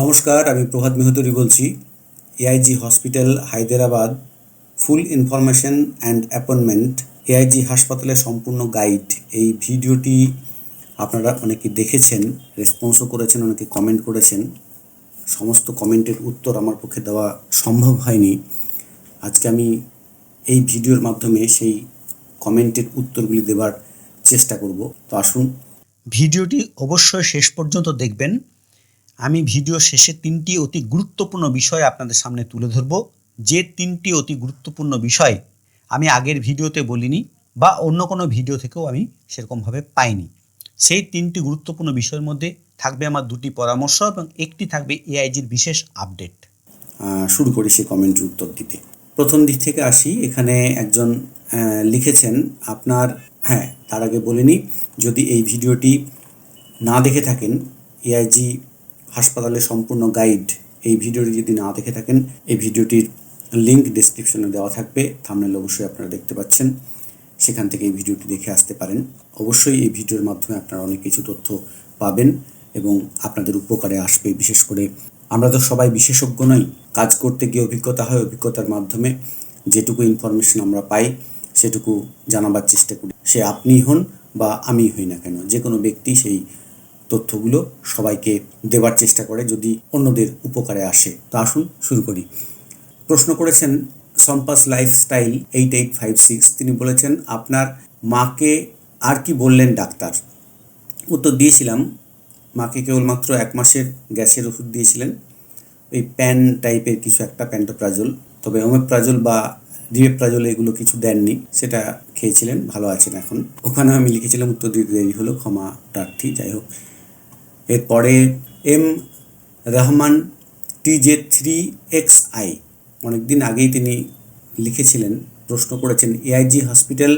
নমস্কার, আমি প্রভাত মেহতরি বলছি। AIG hospital Hyderabad full information and appointment AIG হাসপাতালের সম্পূর্ণ গাইড এই ভিডিওটি আপনারা অনেকে দেখেছেন রেসপন্সও করেছেন, অনেকে কমেন্ট করেছেন। সমস্ত কমেন্টের উত্তর আমার পক্ষে দেওয়া সম্ভব হয়নি। আজকে আমি এই ভিডিওর মাধ্যমে সেই কমেন্টের উত্তরগুলি দেবার চেষ্টা করব। তো আসুন। ভিডিওটি অবশ্যই শেষ পর্যন্ত দেখবেন। আমি ভিডিও শেষে তিনটি অতি গুরুত্বপূর্ণ বিষয় আপনাদের সামনে তুলে ধরব। যে তিনটি অতি গুরুত্বপূর্ণ বিষয় আমি আগের ভিডিওতে বলিনি বা অন্য কোনো ভিডিও থেকেও আমি সেরকমভাবে পাইনি। সেই তিনটি গুরুত্বপূর্ণ বিষয়ের মধ্যে থাকবে আমার দুটি পরামর্শ এবং একটি থাকবে এআইজির বিশেষ আপডেট। শুরু করি সে কমেন্টের উত্তর দিতে। প্রথম দিক থেকে আসি, এখানে একজন লিখেছেন, আপনার হ্যাঁ তার আগে বলিনি, যদি এই ভিডিওটি না দেখে থাকেন, এআইজি হাসপাতালের সম্পূর্ণ গাইড। এই ভিডিওটি যদি না দেখে থাকেন, এই ভিডিওটির লিঙ্ক ডিসক্রিপশনে দেওয়া থাকবে। থামনেল অবশ্যই আপনারা দেখতে পাচ্ছেন। সেখান থেকে এই ভিডিওটি দেখে আসতে পারেন। অবশ্যই এই ভিডিওর মাধ্যমে আপনারা অনেক কিছু তথ্য পাবেন এবং আপনাদের উপকারে আসবে। বিশেষ করে আমরা তো সবাই বিশেষজ্ঞ নই। কাজ করতে গিয়ে অভিজ্ঞতা হয় অভিজ্ঞতার মাধ্যমে। যেটুকু ইনফরমেশন আমরা পাই, সেটুকু জানাবার চেষ্টা করি। সে আপনি হন বা আমি হই না কেন? যে কোনো ব্যক্তি সেই তথ্যগুলো সবাইকে দেবার চেষ্টা করে যদি অন্যদের উপকারে আসে। তো আসুন শুরু করি। প্রশ্ন করেছেন সম্পাস lifestyle eight eight five six. তিনি বলেছেন, আপনার মাকে আর কি বললেন ডাক্তার? উত্তর দিয়েছিলাম, মাকে কেবলমাত্র এক মাসের গ্যাসের ওষুধ দিয়েছিলেন। ওই প্যান টাইপের কিছু একটা, প্যান্টোপ্রাজল। তবে ওমেপ্রাজল বা ডিমেপ্রাজল এগুলো কিছু দেননি। সেটা খেয়েছিলেন, ভালো আছেন এখন। ওখানে আমি লিখেছিলাম, উত্তর দিতে দেরি হলো, ক্ষমা প্রার্থী, যাই হোক। এরপরে M Rahman TJ three X I. অনেকদিন আগেই তিনি লিখেছিলেন, প্রশ্ন করেছেন এআইজি হসপিটাল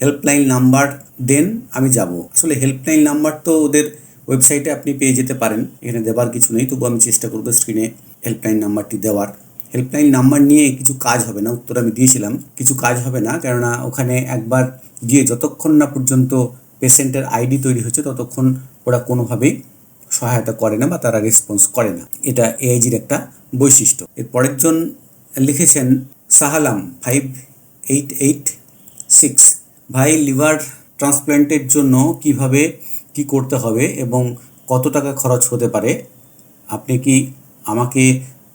হেল্পলাইন নাম্বার দেন, আমি যাব। আসলে হেল্পলাইন নাম্বার তো ওদের ওয়েবসাইটে আপনি পেয়ে যেতে পারেন, এখানে দেবার কিছু নেই, তবু আমি চেষ্টা করব স্ক্রিনে হেল্পলাইন নাম্বারটি দেওয়ার। হেল্পলাইন নাম্বার নিয়ে কিছু কাজ হবে না, উত্তর আমি দিয়েছিলাম, কিছু কাজ হবে না, কেননা ওখানে একবার গিয়ে যতক্ষণ না পর্যন্ত পেশেন্টের আইডি তৈরি হচ্ছে, ততক্ষণ ওরা কোনোভাবেই সহায়তা করে না বা তারা রেসপন্স করে না। এটা এআইজির একটা বৈশিষ্ট্য। এর পরের জন লিখেছেন, Sahalam five eight eight six ভাই লিভার ট্রান্সপ্ল্যান্টের জন্য কীভাবে কি করতে হবে এবং কত টাকা খরচ হতে পারে? আপনি কি আমাকে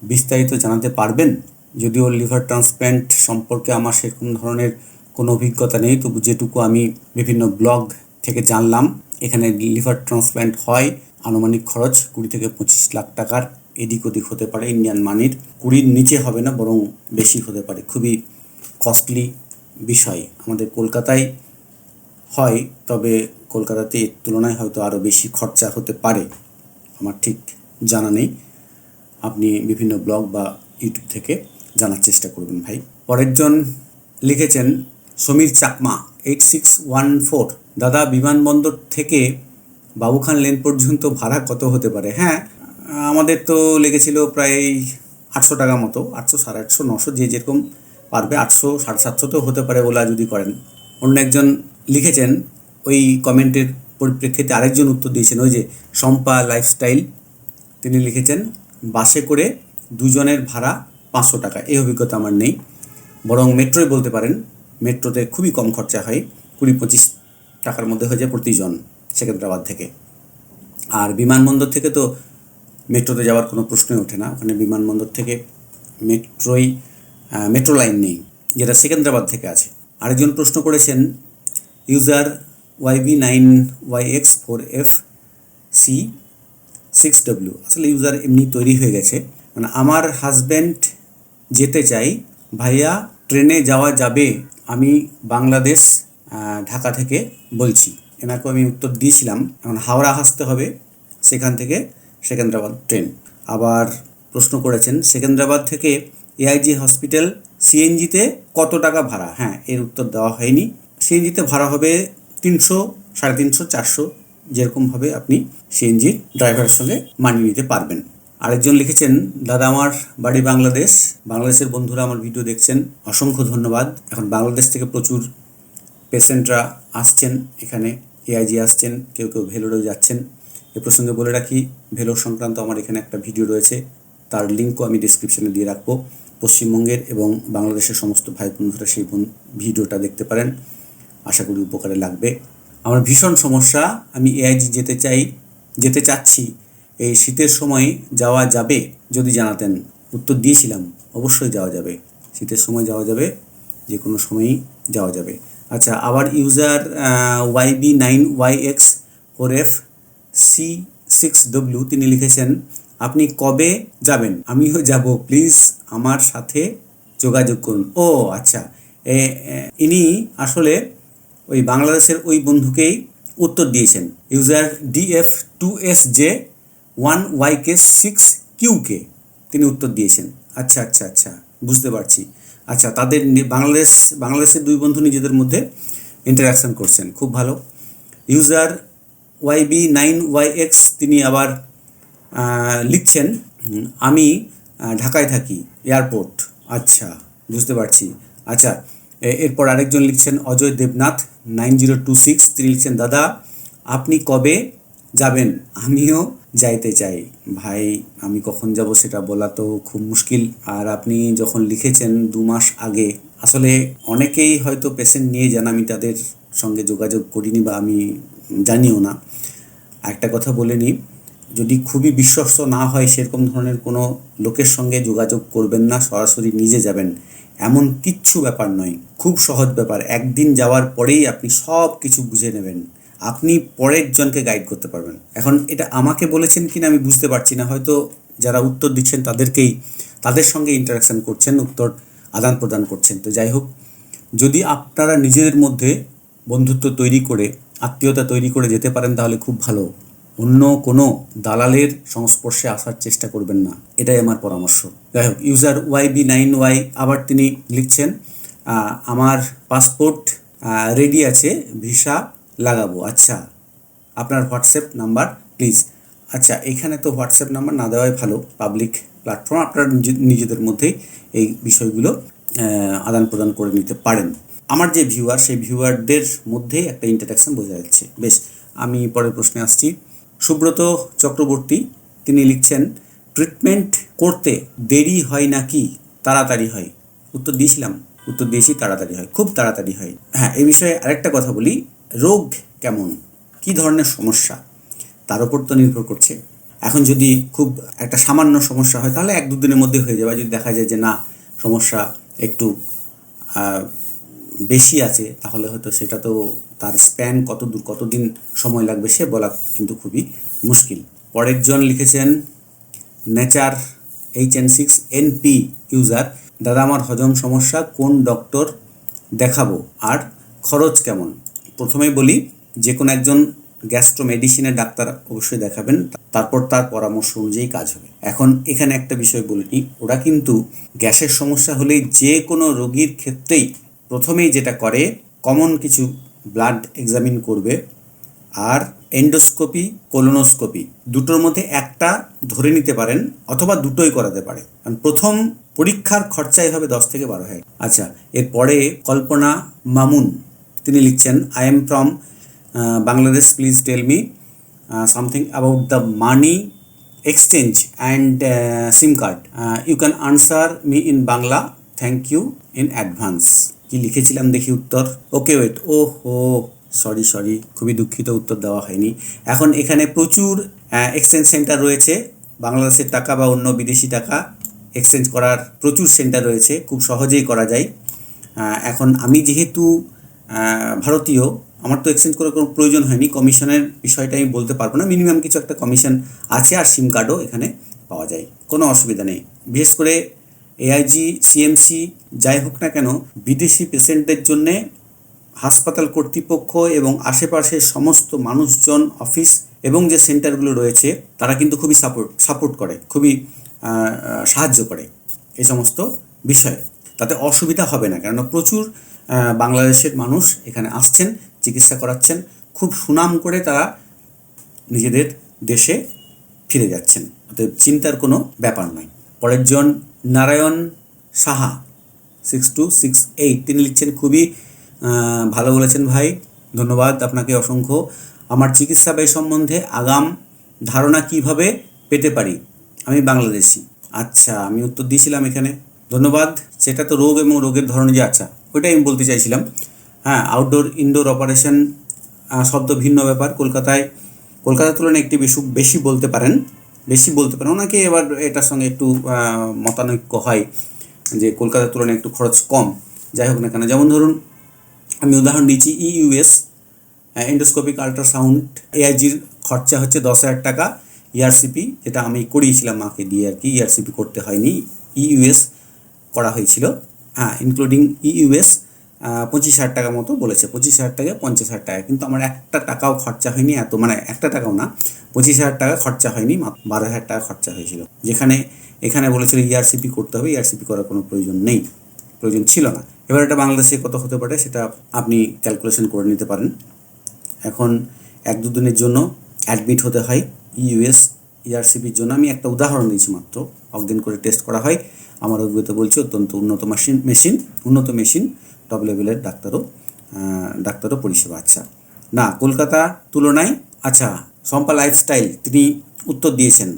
বিস্তারিত জানাতে পারবেন? যদিও লিভার ট্রান্সপ্ল্যান্ট সম্পর্কে আমার সেরকম ধরনের কোনো অভিজ্ঞতা নেই, তবু যেটুকু আমি বিভিন্ন ব্লগ থেকে জানলাম। এখানে লিভার ট্রান্সপ্ল্যান্ট হয় আনুমানিক খরচ কুড়ি থেকে পঁচিশ লাখ টাকার এদিক ওদিক হতে পারে ইন্ডিয়ান মানির কুড়ির নিচে হবে না, বরং বেশি হতে পারে। খুবই কস্টলি বিষয়। আমাদের কলকাতায় হয়, তবে কলকাতাতে এর তুলনায় হয়তো আরও বেশি খরচা হতে পারে। আমার ঠিক জানা নেই। আপনি বিভিন্ন ব্লগ বা ইউটিউব থেকে জানার চেষ্টা করবেন ভাই। পরের জন লিখেছেন, Samir Chakma eight six one four দাদা, বিমানবন্দর থেকে বাবুখান লেন পর্যন্ত ভাড়া কত হতে পারে? হ্যাঁ আমাদের তো লেগেছিল প্রায় আটশো টাকা মতো, আটশো সাড়ে আটশো, নশো, যে যেরকম পারবে আটশো, সাড়ে সাতশোতেও হতে পারে ওলা যদি করেন। অন্য একজন লিখেছেন, ওই কমেন্টের পরিপ্রেক্ষিতে আরেকজন উত্তর দিয়েছেন, ওই যে শম্পা লাইফস্টাইল, তিনি লিখেছেন, বাসে করে দুজনের ভাড়া পাঁচশো টাকা, এই অভিজ্ঞতা আমার নেই। বরং মেট্রোয় বলতে পারেন, মেট্রোতে খুবই কম খরচা হয়, কুড়ি পঁচিশ টাকার মধ্যে হয়ে যায় প্রতিজন। সেকেন্দ্রাবাদ থেকে। আর বিমানবন্দর থেকে তো মেট্রোতে যাওয়ার কোনো প্রশ্নই ওঠে না। ওখানে বিমানবন্দর থেকে মেট্রোই মেট্রো লাইন নেই, যেটা সেকেন্দ্রাবাদ থেকে আছে। আরেকজন প্রশ্ন করেছেন, user YB nine Y X four F C six W আসলে ইউজার এমনি তৈরি হয়ে গেছে। মানে আমার হাজব্যান্ড যেতে চাই, ভাইয়া, ট্রেনে যাওয়া যাবে, আমি বাংলাদেশ ঢাকা থেকে বলছি। এনাকে আমি উত্তর দিয়েছিলাম, এখন হাওড়া আসতে হবে, সেখান থেকে সেকেন্দ্রাবাদ ট্রেন। আবার প্রশ্ন করেছেন, সেকেন্দ্রাবাদ থেকে এআইজি হসপিটাল সিএনজিতে কত টাকা ভাড়া? হ্যাঁ এর উত্তর দেওয়া হয়নি। সিএনজিতে ভাড়া হবে তিনশো, সাড়ে তিনশো, চারশো যেরকমভাবে আপনি সিএনজির ড্রাইভারের সঙ্গে মানিয়ে নিতে পারবেন। আরেকজন লিখেছেন, দাদা, আমার বাড়ি বাংলাদেশ। বাংলাদেশের বন্ধুরা আমার ভিডিও দেখছেন, অসংখ্য ধন্যবাদ। এখন বাংলাদেশ থেকে প্রচুর পেশেন্টরা আসছেন এখানে এআইজি আসছেন, কেউ কেউ ভেলোরেও যাচ্ছেন। এ প্রসঙ্গে বলে রাখি ভেলোর সংক্রান্ত আমার এখানে একটা ভিডিও রয়েছে, তার লিঙ্কও আমি ডিসক্রিপশনে দিয়ে রাখব। পশ্চিমবঙ্গের এবং বাংলাদেশের সমস্ত ভাই বন্ধুরা সেই ভিডিওটা দেখতে পারেন, আশা করি উপকারে লাগবে। আমার ভীষণ সমস্যা, আমি এআইজি যেতে চাই, যেতে চাচ্ছি, এই শীতের সময় যাওয়া যাবে যদি জানাতেন। উত্তর দিয়েছিলাম, অবশ্যই যাওয়া যাবে। শীতের সময় যাওয়া যাবে যে কোনো সময়ই যাওয়া যাবে। আচ্ছা আবার user Y B nine Y X four F C six W তিনি লিখেছেন, আপনি কবে যাবেন? আমিও যাব প্লিজ আমার সাথে যোগাযোগ করুন। ও আচ্ছা ইনি আসলে ওই বাংলাদেশের ওই বন্ধুকেই উত্তর দিয়েছেন। User DF two S J one Y K six Q K তিনি উত্তর দিয়েছেন। আচ্ছা আচ্ছা আচ্ছা বুঝতে পারছি। আচ্ছা তাদের বাংলাদেশ, বাংলাদেশের দুই বন্ধু নিজেদের মধ্যে ইন্টারাকশন করছেন। খুব ভালো। User Y B nine Y X তিনি আবার লিখছেন আমি ঢাকায় থাকি এয়ারপোর্ট আচ্ছা বুঝতে পারছি। আচ্ছা এরপর আরেকজন লিখছেন, Ajay Debnath nine zero two six তিনি লিখছেন, দাদা, আপনি কবে যাবেন? আমিও যাইতে চাই। ভাই, আমি কখন যাব সেটা বলা তো খুব মুশকিল। আর আপনি যখন লিখেছেন দু মাস আগে, আসলে অনেকেই হয়তো পেশেন্ট নিয়ে যান, আমি তাদের সঙ্গে যোগাযোগ করিনি বা আমি জানিও না। একটা কথা বলে নিই, যদি খুবই বিশ্বস্ত না হয়, সেরকম ধরনের কোনো লোকের সঙ্গে যোগাযোগ করবেন না, সরাসরি নিজে যাবেন। এমন কিচ্ছু ব্যাপার নয়। খুব সহজ ব্যাপার। একদিন যাওয়ার পরেই আপনি সব কিছু বুঝে নেবেন। আপনি পরের জনকে গাইড করতে পারবেন। এখন এটা আমাকে বলেছেন কিনা আমি বুঝতে পারছি না। হয়তো যারা উত্তর দিচ্ছেন তাদেরকেই, তাদের সঙ্গে ইন্টারাকশন করছেন, উত্তর আদান প্রদান করছেন। তো যাই হোক, যদি আপনারা নিজেদের মধ্যে বন্ধুত্ব তৈরি করে, আত্মীয়তা তৈরি করে যেতে পারেন, তাহলে খুব ভালো। অন্য কোনো দালালের সংস্পর্শে আসার চেষ্টা করবেন না। এটাই আমার পরামর্শ। যাই হোক user Y B nine Y আবার তিনি লিখছেন আমার পাসপোর্ট রেডি আছে ভিসা লাগাবো। আচ্ছা আপনার হোয়াটসঅ্যাপ নাম্বার, প্লিজ। আচ্ছা এখানে তো হোয়াটসঅ্যাপ নাম্বার না দেওয়াই ভালো, পাবলিক প্ল্যাটফর্ম। আপনারা নিজে- নিজেদের মধ্যেই এই বিষয়গুলো আদান প্রদান করে নিতে পারেন। আমার যে ভিউয়ার, সেই ভিউয়ারদের মধ্যে একটা ইন্টারাকশন বোঝা যাচ্ছে। বেশ, আমি পরের প্রশ্নে আসছি। সুব্রত চক্রবর্তী, তিনি লিখছেন ট্রিটমেন্ট করতে দেরি হয় নাকি? তাড়াতাড়ি হয়। উত্তর দিয়েছিলাম। উত্তর দিয়েছি, তাড়াতাড়ি হয়। খুব তাড়াতাড়ি হয়। হ্যাঁ এই বিষয়ে আরেকটা কথা বলি। রোগ কেমন? কি ধরনের সমস্যা? তার উপর তো নির্ভর করছে। এখন যদি খুব একটা সামান্য সমস্যা হয়, তাহলে এক দুদিনের মধ্যে হয়ে যাবে। যদি দেখা যায় যে না, সমস্যা একটু বেশি আছে, তাহলে হয়তো সেটা তো তার স্প্যান কত দূর, কতদিন সময় লাগবে সে বলা কিন্তু খুবই মুশকিল। পরের জন লিখেছেন, nature H N six NP user, দাদা, আমার হজম সমস্যা, কোন ডক্টর দেখাবো? আর খরচ কেমন? প্রথমেই বলি, যে কোনো একজন গ্যাস্ট্রো মেডিসিনের ডাক্তার অবশ্যই দেখাবেন, তারপর তার পরামর্শ অনুযায়ী কাজ হবে। এখন এখানে একটা বিষয় বলে নিই, ওরা কিন্তু গ্যাসের সমস্যা হলেই যে কোনো রোগীর ক্ষেত্রেই প্রথমেই যেটা করে, কমন কিছু ব্লাড এক্সামিন করবে আর এন্ডোস্কোপি, কোলোনোস্কোপি দুটোর মধ্যে একটা ধরে নিতে পারেন অথবা দুটোই করাতে পারে। কারণ প্রথম পরীক্ষার খরচাই হবে দশ থেকে বারো হাজার। আচ্ছা এরপরে কল্পনা মামুন তিনি লিখছেন I am from Bangladesh please tell me something about the money exchange and SIM card you can answer me in Bangla thank you in advance কি লিখেছিলাম দেখি উত্তর? ওকে ওয়েট ও হো সরি সরি খুবই দুঃখিত, উত্তর দেওয়া হয়নি। এখন এখানে প্রচুর এক্সচেঞ্জ সেন্টার রয়েছে। বাংলাদেশের টাকা বা অন্য বিদেশি টাকা এক্সচেঞ্জ করার প্রচুর সেন্টার রয়েছে। খুব সহজেই করা যায়। এখন আমি যেহেতু ভারতীয়, আমার তো এক্সচেঞ্জ করার কোনো প্রয়োজন হয়নি। কমিশনের বিষয়টা আমি বলতে পারব না। মিনিমাম কিছু একটা কমিশন আছে আর সিম কার্ডও এখানে পাওয়া যায়। কোনো অসুবিধা নেই। বিশেষ করে এআইজি সিএমসি যাই হোক না কেন, বিদেশি পেশেন্টদের জন্যে হাসপাতাল কর্তৃপক্ষ এবং আশেপাশের সমস্ত মানুষজন অফিস এবং যে সেন্টারগুলো রয়েছে, তারা কিন্তু খুবই সাপোর্ট সাপোর্ট করে, খুবই সাহায্য করে এই সমস্ত বিষয়ে। তাতে অসুবিধা হবে না। কেননা প্রচুর বাংলাদেশের মানুষ এখানে আসছেন, চিকিৎসা করাচ্ছেন, খুব সুনাম করে তারা নিজেদের দেশে ফিরে যাচ্ছেন। অতএব চিন্তার কোনো ব্যাপার নয়। পরের জন Narayan Saha six two six eight তিনি লিখছেন খুবই ভালো বলেছেন ভাই, ধন্যবাদ আপনাকে অসংখ্য। আমার চিকিৎসা ব্যয় সম্বন্ধে আগাম ধারণা কীভাবে পেতে পারি? আমি বাংলাদেশি। আচ্ছা আমি উত্তর দিয়েছিলাম এখানে। ধন্যবাদ। সেটা তো রোগ এবং রোগের ধরন যে আচ্ছা। ওইটাই আমি বলতে চাইছিলাম। হ্যাঁ আউটডোর ইনডোর অপারেশন শব্দ ভিন্ন ব্যাপার। কলকাতায়, কলকাতার তুলনায় একটি বেশি বেশি বলতে পারেন, বেশি বলতে পারেন। ওনাকে এবার এটার সঙ্গে একটু মতানৈক্য হয় যে কলকাতার তুলনায় একটু খরচ কম। যাই হোক না কেন, যেমন ধরুন, আমি উদাহরণ দিচ্ছি E ইউএস এন্ডোস্কোপিক আল্ট্রাসাউন্ড এআইজির খরচা হচ্ছে দশ হাজার টাকা ইআরসিপি যেটা আমি করিয়েছিলাম মাকে দিয়ে আর কি ইআরসিপি করতে হয়নি ইউএস করা হয়েছিল। হ্যাঁ ইনক্লুডিং ইউএস পঁচিশ হাজার টাকা মতো বলেছে। পঁচিশ হাজার টাকা পঞ্চাশ হাজার টাকা। কিন্তু আমার একটা টাকাও খরচা হয়নি এত মানে একটা টাকাও না, পঁচিশ হাজার টাকা খরচা হয়নি বারো হাজার টাকা খরচা হয়েছিল। যেখানে, এখানে বলেছিল ইআরসিপি করতে হবে ইআরসিপি করার কোনো প্রয়োজন নেই, প্রয়োজন ছিল না। এবার এটা বাংলাদেশে কত হতে পারে সেটা আপনি ক্যালকুলেশন করে নিতে পারেন। এখন এক দু দিনের জন্য অ্যাডমিট হতে হয় ইউএস ইআরসিপির জন্য। আমি একটা উদাহরণ দিয়েছি মাত্র অজ্ঞান করে টেস্ট করা হয়। আমার অভিজ্ঞতা বলছে, অত্যন্ত উন্নত মেশিন মেশিন উন্নত মেশিন টপ লেভেলের ডাক্তারও ডাক্তারও পরিষেবা আচ্ছা। না, কলকাতা তুলনায় আচ্ছা সম্পা লাইফস্টাইল তিনি উত্তর দিয়েছেন।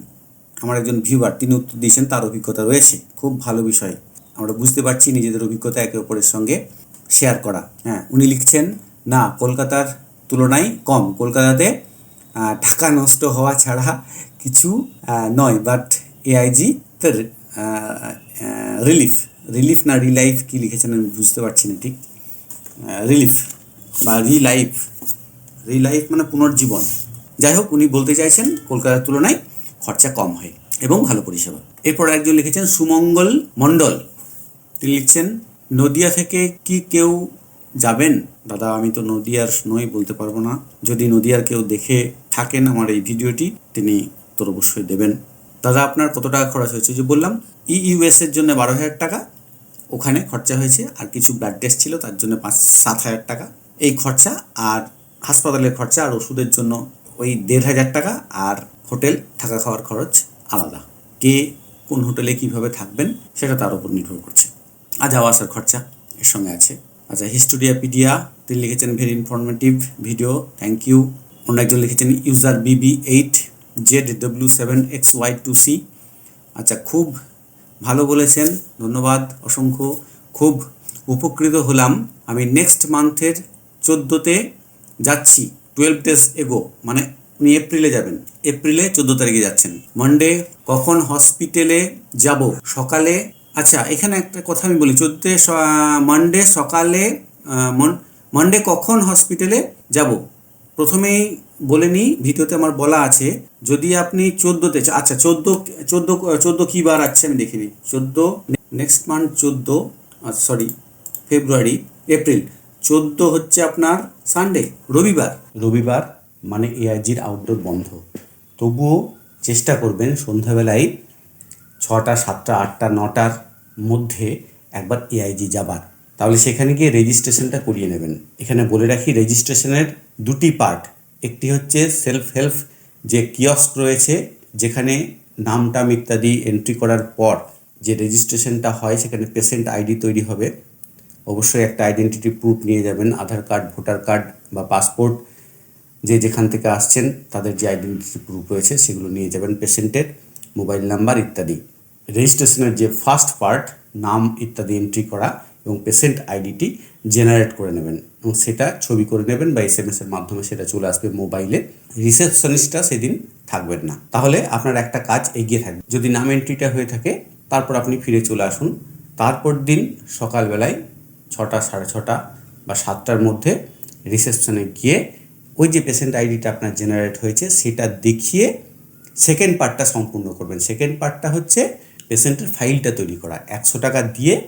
আমার একজন ভিউয়ার তিনি উত্তর দিয়েছেন, তার অভিজ্ঞতা রয়েছে। খুব ভালো বিষয়। আমরা বুঝতে পারছি নিজেদের অভিজ্ঞতা একে অপরের সঙ্গে শেয়ার করা। হ্যাঁ উনি লিখছেন, না, কলকাতার তুলনায় কম। কলকাতাতে টাকা নষ্ট হওয়া ছাড়া কিছু নয় বাট এআইজি তার রিলিফ রিলিফ না রিলাইফ কি লিখেছেন আমি বুঝতে পারছি না ঠিক। রিলিফ বা রিলাইফ রিলাইফ মানে পুনর্জীবন। যাই হোক, উনি বলতে চাইছেন কলকাতার তুলনায় খরচা কম হয় এবং ভালো পরিষেবা। এরপর একজন লিখেছেন সুমঙ্গল মণ্ডল। তিনি লিখছেন, নদিয়া থেকে কি কেউ যাবেন? দাদা, আমি তো নদিয়ার নই, বলতে পারব না। যদি নদিয়ার কেউ দেখে থাকেন আমার এই ভিডিওটি, তিনি তোর অবশ্যই দেবেন। দাদা, আপনার কত টাকা খরচ হয়েছে? যে বললাম ই ইউএস এর জন্য বারো হাজার টাকা, ওখানে খরচা হয়েছে, আর কিছু ব্লাড টেস্ট ছিল, তার জন্য পাঁচ, সাত হাজার টাকা। এই খরচা আর হাসপাতালের খরচা আর ওষুধের জন্য ওই দেড় হাজার টাকা, আর হোটেল, থাকা খাওয়ার খরচ আলাদা। কে কোন হোটেলে কীভাবে থাকবেন, সেটা তার উপর নির্ভর করছে। আর যাওয়া আসার খরচা এর সঙ্গে আছে। আচ্ছা হিস্টোরিয়া পিডিয়া তিনি লিখেছেন very informative video thank you অন্য একজন লিখেছেন user BB eight Z W seven X Y two C আচ্ছা খুব ভালো বলেছেন, ধন্যবাদ, অসংখ্য, খুব উপকৃত হলাম। আমি নেক্সট মান্থের চোদ্দোতে যাচ্ছি টুয়েলভ ডেজ এগো মানে উনি এপ্রিলে যাবেন। এপ্রিলে চোদ্দ তারিখে যাচ্ছেন। মানডে কখন হসপিটালে যাব? সকালে আচ্ছা এখানে একটা কথা আমি বলি চোদ্দে মানডে সকালে মানডে কখন হসপিটালে যাব? প্রথমেই বলে নিই, ভিডিওতে আমার বলা আছে, যদি আপনি চোদ্দোতে আচ্ছা চোদ্দ চোদ্দ চোদ্দ কী বার আছে আমি দেখিনি। চোদ্দ নেক্সট মান্থ চোদ্দ সরি ফেব্রুয়ারি এপ্রিল চোদ্দ হচ্ছে আপনার সানডে রবিবার। রবিবার মানে এআইজির আউটডোর বন্ধ। তবুও চেষ্টা করবেন সন্ধ্যাবেলায় ছটা, সাতটা, আটটা, নটার মধ্যে একবার এআইজি যাবার। তাহলে সেখানে গিয়ে রেজিস্ট্রেশনটা করিয়ে নেবেন। এখানে বলে রাখি রেজিস্ট্রেশনের দুটি পার্ট একটি হচ্ছে সেলফ হেল্প যে কিয়স্ক রয়েছে, যেখানে নাম টাম ইত্যাদি এন্ট্রি করার পর যে রেজিস্ট্রেশনটা হয়, সেখানে পেশেন্ট আইডি তৈরি হবে। অবশ্যই একটা আইডেন্টিটি প্রুফ নিয়ে যাবেন, আধার কার্ড ভোটার কার্ড বা পাসপোর্ট যে যেখান থেকে আসছেন, তাদের যে আইডেন্টিটি প্রুফ রয়েছে, সেগুলো নিয়ে যাবেন পেশেন্টের মোবাইল নাম্বার ইত্যাদি। রেজিস্ট্রেশনের যে ফার্স্ট পার্ট নাম ইত্যাদি এন্ট্রি করা এবং পেশেন্ট আইডিটি জেনারেট করে নেবেন এবং সেটা ছবি করে নেবেন বা এস এম এর মাধ্যমে সেটা চলে আসবে মোবাইলে রিসেপশনিস্টটা সেদিন থাকবেন না। তাহলে আপনার একটা কাজ এগিয়ে থাকবে। যদি নাম এন্ট্রিটা হয়ে থাকে, তারপর আপনি ফিরে চলে আসুন। তারপর দিন সকালবেলায় ছটা, সাড়ে ছটা বা সাতটার মধ্যে রিসেপশনে গিয়ে ওই যে পেশেন্ট আইডিটা আপনার জেনারেট হয়েছে, সেটা দেখিয়ে সেকেন্ড পার্টটা সম্পূর্ণ করবেন। সেকেন্ড পার্টটা হচ্ছে পেশেন্টের ফাইলটা তৈরি করা। একশো টাকা দিয়ে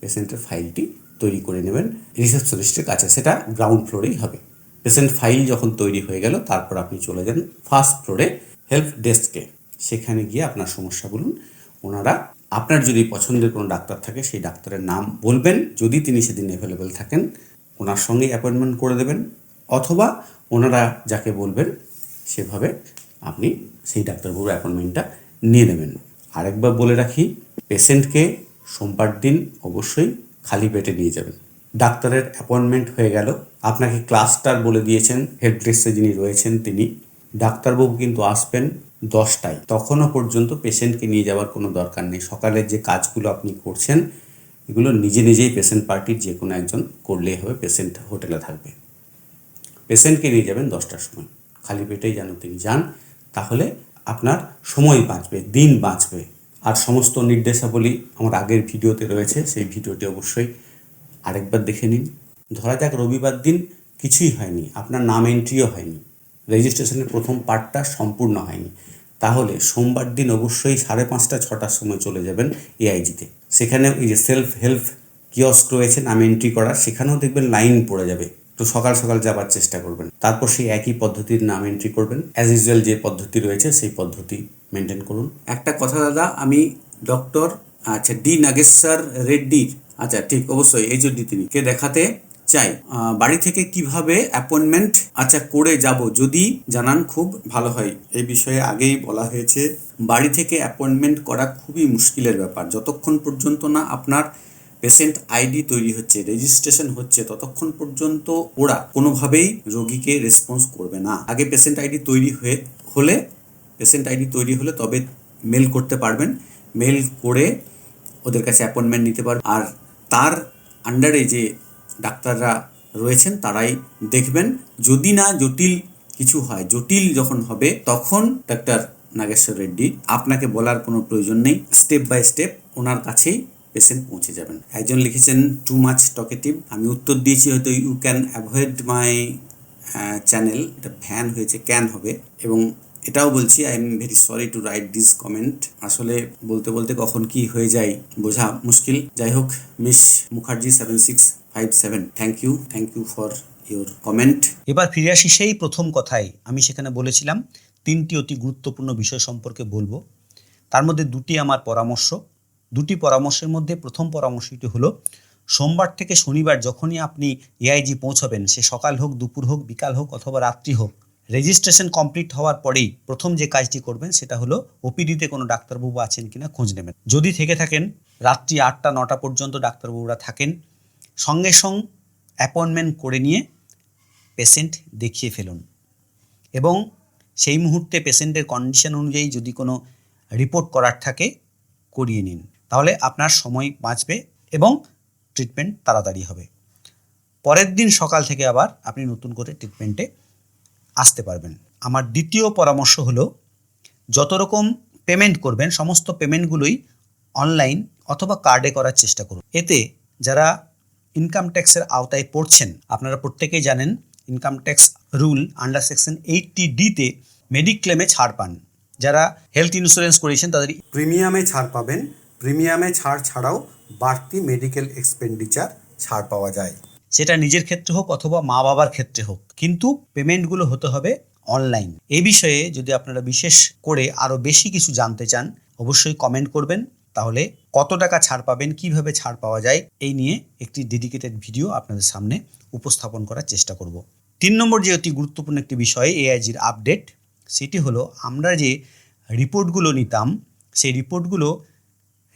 পেশেন্টের ফাইলটি তৈরি করে নেবেন। রিসেপশনিস্টের কাছে। সেটা গ্রাউন্ড ফ্লোরেই হবে। পেশেন্ট ফাইল যখন তৈরি হয়ে গেল, তারপর আপনি চলে যান ফার্স্ট ফ্লোরে হেল্প ডেস্কে সেখানে গিয়ে আপনার সমস্যা বলুন। ওনারা আপনার যদি পছন্দের কোনো ডাক্তার থাকে, সেই ডাক্তারের নাম বলবেন। যদি তিনি সেদিন অ্যাভেলেবেল থাকেন, ওনার সঙ্গে অ্যাপয়েন্টমেন্ট করে দেবেন। অথবা ওনারা যাকে বলবেন, সেভাবে আপনি সেই ডাক্তারবাবুর অ্যাপয়েন্টমেন্টটা নিয়ে নেবেন। আরেকবার বলে রাখি পেশেন্টকে সোমবার দিন অবশ্যই খালি পেটে নিয়ে যাবেন। ডাক্তারের অ্যাপয়েন্টমেন্ট হয়ে গেল। আপনাকে ক্লাসটার বলে দিয়েছেন হেড ড্রেসে যিনি রয়েছেন তিনি। ডাক্তারবাবু কিন্তু আসবেন দশটায়। তখনও পর্যন্ত পেশেন্টকে নিয়ে যাওয়ার কোনো দরকার নেই। সকালের যে কাজগুলো আপনি করছেন, এগুলো নিজে নিজেই পেশেন্ট পার্টির যে কোনো একজন করলেই হবে, পেশেন্ট হোটেলে থাকবে। পেশেন্টকে নিয়ে যাবেন দশটার সময়। খালি পেটেই যেন তিনি যান, তাহলে আপনার সময় বাঁচবে, দিন বাঁচবে। আর সমস্ত নির্দেশাবলী আমার আগের ভিডিওতে রয়েছে, সেই ভিডিওটি অবশ্যই আরেকবার দেখে নিন। ধরা যাক রবিবার দিন কিছুই হয়নি, আপনার নাম এন্ট্রিও হয়নি রেজিস্ট্রেশনের প্রথম পার্টটা সম্পূর্ণ হয়নি। তাহলে সোমবার দিন অবশ্যই সাড়ে পাঁচটা, ছটার সময় চলে যাবেন এআইজিতে সেখানে ওই যে সেলফ হেল্প কিয়স্ক রয়েছে, নাম এন্ট্রি করার, সেখানেও দেখবেন লাইন পড়ে যাবে। তো সকাল সকাল যাবার চেষ্টা করবেন। তারপর সেই একই পদ্ধতির নাম এন্ট্রি করবেন। অ্যাজ ইউজুয়াল যে পদ্ধতি রয়েছে, সেই পদ্ধতি মেনটেন করুন। একটা কথা দাদা, আমি ডক্টর আচ্ছা ডি নাগেশ্বর রেড্ডির আচ্ছা ঠিক, অবশ্যই এই জন্য তিনি, কে দেখাতে চাই। বাড়ি থেকে কীভাবে অ্যাপয়েন্টমেন্ট আচ্ছা করে যাব, যদি জানান খুব ভালো হয়। এই বিষয়ে আগেই বলা হয়েছে। বাড়ি থেকে অ্যাপয়েন্টমেন্ট করা খুবই মুশকিলের ব্যাপার। যতক্ষণ পর্যন্ত না আপনার পেশেন্ট আইডি তৈরি হচ্ছে, রেজিস্ট্রেশন হচ্ছে, ততক্ষণ পর্যন্ত ওরা কোনোভাবেই রোগীকে রেসপন্স করবে না। আগে পেশেন্ট আইডি তৈরি হয়ে, হলে, পেশেন্ট আইডি তৈরি হলে তবে মেল করতে পারবেন। মেল করে ওদের কাছে অ্যাপয়েন্টমেন্ট নিতে পারবেন। আর তার আন্ডারে যে ডাক্তাররা রয়েছেন, তারাই দেখবেন। যদি না জটিল কিছু হয়, জটিল যখন হবে, তখন ডাক্তার নাগেশ্বর রেড্ডি, আপনাকে বলার কোনো প্রয়োজন নেই। স্টেপ বাই স্টেপ ওনার কাছেই পেশেন্ট পৌঁছে যাবেন। একজন লিখেছেন টু মাচ টকেটিভ আমি উত্তর দিয়েছি, হয়তো you can avoid my channel এটা ভ্যান হয়েছে ক্যান হবে। এবং এটাও বলছি I am very sorry to write this comment আসলে বলতে বলতে কখন কি হয়ে যায় বোঝা মুশকিল। যাই হোক Miss Mukherjee seven six five seven thank you thank you for your comment এবার ফিরে আসি সেই প্রথম কথাই আমি সেখানে বলেছিলাম, তিনটি অতি গুরুত্বপূর্ণ বিষয় সম্পর্কে বলব। তার মধ্যে দুটি আমার পরামর্শ। দুটি পরামর্শের মধ্যে প্রথম পরামর্শটি হলো, সোমবার থেকে শনিবার যখনই আপনি এআইজি পৌঁছাবেন, সে সকাল হোক, দুপুর হোক, বিকাল হোক অথবা রাত্রি হোক রেজিস্ট্রেশন কমপ্লিট হওয়ার পরেই প্রথম যে কাজটি করবেন সেটা হলো ওপিডিতে কোনো ডাক্তারবাবু আছেন কিনা খোঁজ নেবেন। যদি থেকে থাকেন, রাত্রি আটটা, নটা পর্যন্ত ডাক্তারবাবুরা থাকেন, সঙ্গে সঙ্গ অ্যাপয়েন্টমেন্ট করে নিয়ে পেশেন্ট দেখিয়ে ফেলুন। এবং সেই মুহূর্তে পেশেন্টের কন্ডিশন অনুযায়ী যদি কোনো রিপোর্ট করার থাকে, করিয়ে নিন। তাহলে আপনার সময় বাঁচবে এবং ট্রিটমেন্ট তাড়াতাড়ি হবে। পরের দিন সকাল থেকে আবার আপনি নতুন করে ট্রিটমেন্টে আসতে পারবেন। আমার দ্বিতীয় পরামর্শ হলো, যত রকম পেমেন্ট করবেন, সমস্ত পেমেন্টগুলোই অনলাইন অথবা কার্ডে করার চেষ্টা করুন। এতে যারা ইনকাম ট্যাক্সের আওতায় পড়ছেন, আপনারা প্রত্যেকেই জানেন income tax rule under section eighty ডিতে মেডিক্লেমে ছাড় পান। যারা হেলথ ইন্স্যুরেন্স করেছেন, তাদের প্রিমিয়ামে ছাড় পাবেন প্রিমিয়ামে ছাড় ছাড়াও বাড়তি মেডিকেল এক্সপেন্ডিচার ছাড় পাওয়া যায়। সেটা নিজের ক্ষেত্রে হোক অথবা মা বাবার ক্ষেত্রে হোক, কিন্তু পেমেন্টগুলো হতে হবে অনলাইন। এই বিষয়ে যদি আপনারা বিশেষ করে আরও বেশি কিছু জানতে চান, অবশ্যই কমেন্ট করবেন, তাহলে কত টাকা ছাড় পাবেন, কীভাবে ছাড় পাওয়া যায়, এই নিয়ে একটি ডেডিকেটেড ভিডিও আপনাদের সামনে উপস্থাপন করার চেষ্টা করব। তিন নম্বর যে অতি গুরুত্বপূর্ণ একটি বিষয় এআইজির আপডেট সেটি হলো আমরা যে রিপোর্টগুলো নিতাম, সেই রিপোর্টগুলো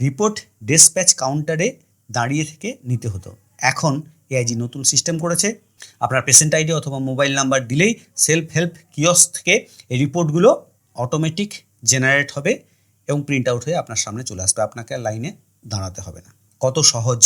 রিপোর্ট ডেসপ্যাচ কাউন্টারে দাঁড়িয়ে থেকে নিতে হতো। এখন এআইজি নতুন সিস্টেম করেছে। আপনার পেশেন্ট আইডি অথবা মোবাইল নাম্বার দিলেই সেলফ হেল্প কিয়স থেকে এই রিপোর্টগুলো অটোমেটিক জেনারেট হবে এবং প্রিন্ট আউট হয়ে আপনার সামনে চলে আসবে। আপনাকে লাইনে দাঁড়াতে হবে না। কত সহজ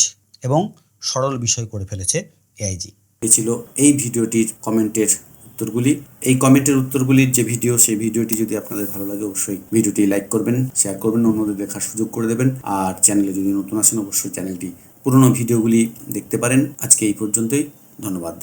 এবং সরল বিষয় করে ফেলেছে এআইজি। ছিল এই ভিডিওটির কমেন্টের উত্তরগুলি। এই কমেন্টের উত্তরগুলির যে ভিডিও, সেই ভিডিওটি যদি আপনাদের ভালো লাগে, অবশ্যই ভিডিওটি লাইক করবেন, শেয়ার করবেন, অন্যদের দেখার সুযোগ করে দেবেন। আর চ্যানেলে যদি নতুন আসেন, অবশ্যই চ্যানেলটি পুরনো ভিডিওগুলি দেখতে পারেন। আজকে এই পর্যন্তই, ধন্যবাদ।